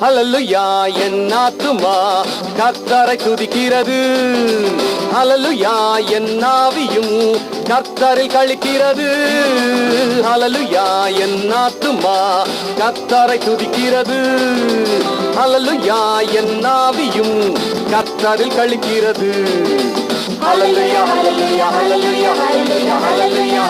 அலலுயா என் ஆத்துமா கர்த்தரை துதிக்கிறது. அலலுயா என் ஆவியும் கர்த்தரில் கழிக்கிறது. அலலுயா என் ஆத்துமா கர்த்தரை துதிக்கிறது. அலலுயா என் ஆவியும் கர்த்தரில் கழிக்கிறது. அலலுயா அலலுயா அலலுயா அலலுயா ஹalleluya.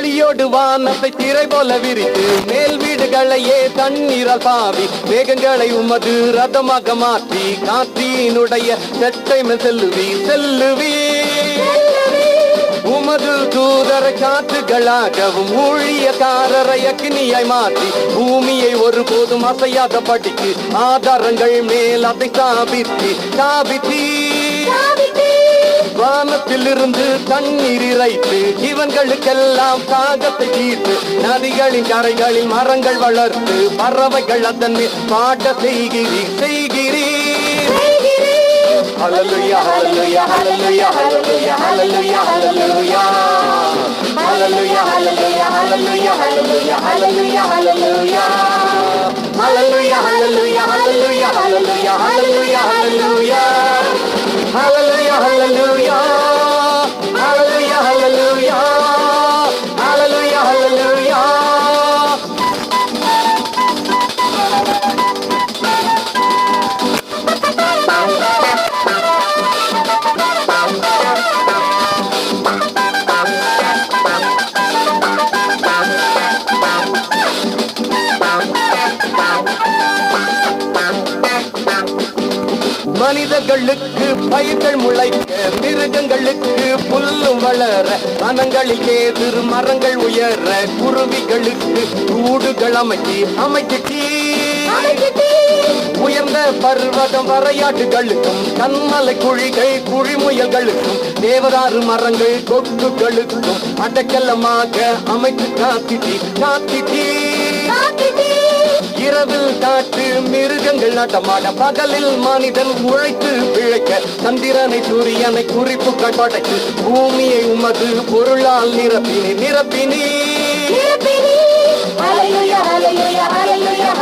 ஒளியோடு வானத்தை திரை போல விரித்து. மேல் வீடுகளையே தண்ணீரால் பாவி. வேகங்களை உமது ரதமாக மாற்றி காற்றினுடைய செட்டை மேல் செல்லுவி செல்லுவி. உமது தூதரை காற்றுகளாகவும் ஊழியக்காரரை அக்னியாய் மாற்றி பூமியை ஒருபோதும் அசையாத படிக்கு ஆதாரங்கள் மேல் அதை சாபித்தி சாபித்தீ வானத்திலிருந்து தண்ணீர் இறைத்து இவன்களுக்கெல்லாம் தாகத்தை தீர்த்து நதிகளின் கரைகளில் மரங்கள் வளர்த்து பறவைகள் அதன் மேல் பாட்ட செய்கிறீர் செய்கிறீர் Hallelujah, hallelujah, hallelujah, hallelujah, hallelujah, hallelujah. Hallelujah, hallelujah, hallelujah, hallelujah, hallelujah, hallelujah. மனிதர்களுக்கு பயிர்கள் முளைக்க மிருகங்களுக்கு புல்லும் வளர வனங்களில் ஏதிர் மரங்கள் உயர குருவிகளுக்கு கூடுகள் அமைக்கி அமைக்கி உயர்ந்த பர்வதம் வரையாட்டுகளுக்கும் கண்மலை குழிகள் குழிமுயல்களுக்கும் தேவதாறு மரங்கள் கொக்குகளுக்கும் அடக்கலமாக அமைத்து காத்திட்டி காத்திட்டி. இரவில் காற்று மிருகங்கள் நாட்டமாட பகலில் மனிதன் உழைத்து பிழைக்க சந்திரனை சூரியனை குறிப்புகள் படைத்து பூமியை உமது பொருளால் நிரப்பினி நிரப்பினி அலையுயா அலையுயா அலையுயா.